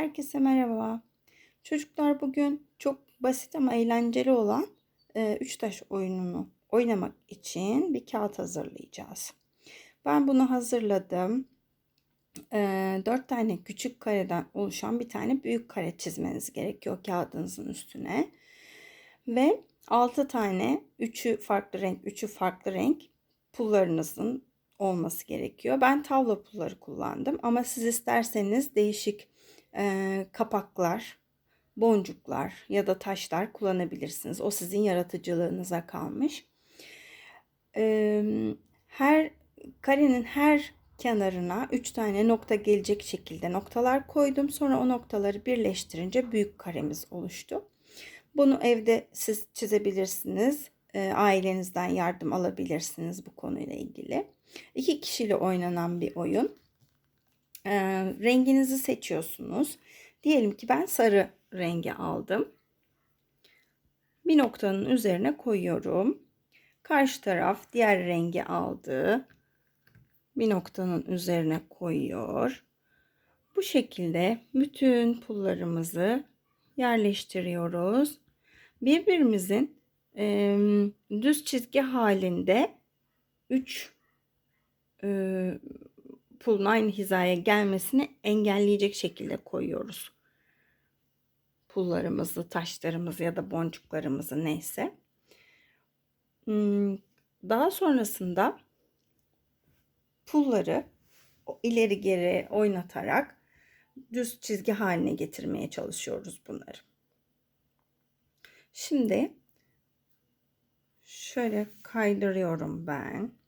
Herkese merhaba. Çocuklar bugün çok basit ama eğlenceli olan e, üç taş oyununu oynamak için bir kağıt hazırlayacağız. Ben bunu hazırladım. E, dört tane küçük kareden oluşan bir tane büyük kare çizmeniz gerekiyor kağıdınızın üstüne. Ve altı tane, üçü farklı renk, üçü farklı renk pullarınızın olması gerekiyor. Ben tavla pulları kullandım ama siz isterseniz değişik e, kapaklar, boncuklar ya da taşlar kullanabilirsiniz. O sizin yaratıcılığınıza kalmış. E, her karenin her kenarına 3 tane nokta gelecek şekilde noktalar koydum. Sonra o noktaları birleştirince büyük karemiz oluştu. Bunu evde siz çizebilirsiniz. E, ailenizden yardım alabilirsiniz bu konuyla ilgili. İki kişiyle oynanan bir oyun. E, renginizi seçiyorsunuz. Diyelim ki ben sarı rengi aldım. Bir noktanın üzerine koyuyorum. Karşı taraf diğer rengi aldı. Bir noktanın üzerine koyuyor. Bu şekilde bütün pullarımızı yerleştiriyoruz. Birbirimizin e, düz çizgi halinde 3 e, pulun aynı hizaya gelmesini engelleyecek şekilde koyuyoruz. Pullarımızı, taşlarımızı ya da boncuklarımızı neyse. Daha sonrasında pulları ileri geri oynatarak düz çizgi haline getirmeye çalışıyoruz bunları. Şimdi şöyle kaydırıyorum ben.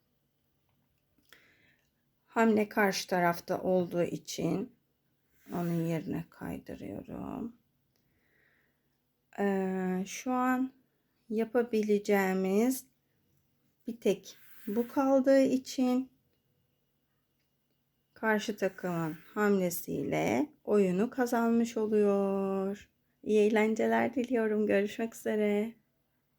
Hamle karşı tarafta olduğu için onun yerine kaydırıyorum. Ee, şu an yapabileceğimiz bir tek bu kaldığı için karşı takımın hamlesiyle oyunu kazanmış oluyor. İyi eğlenceler diliyorum. Görüşmek üzere.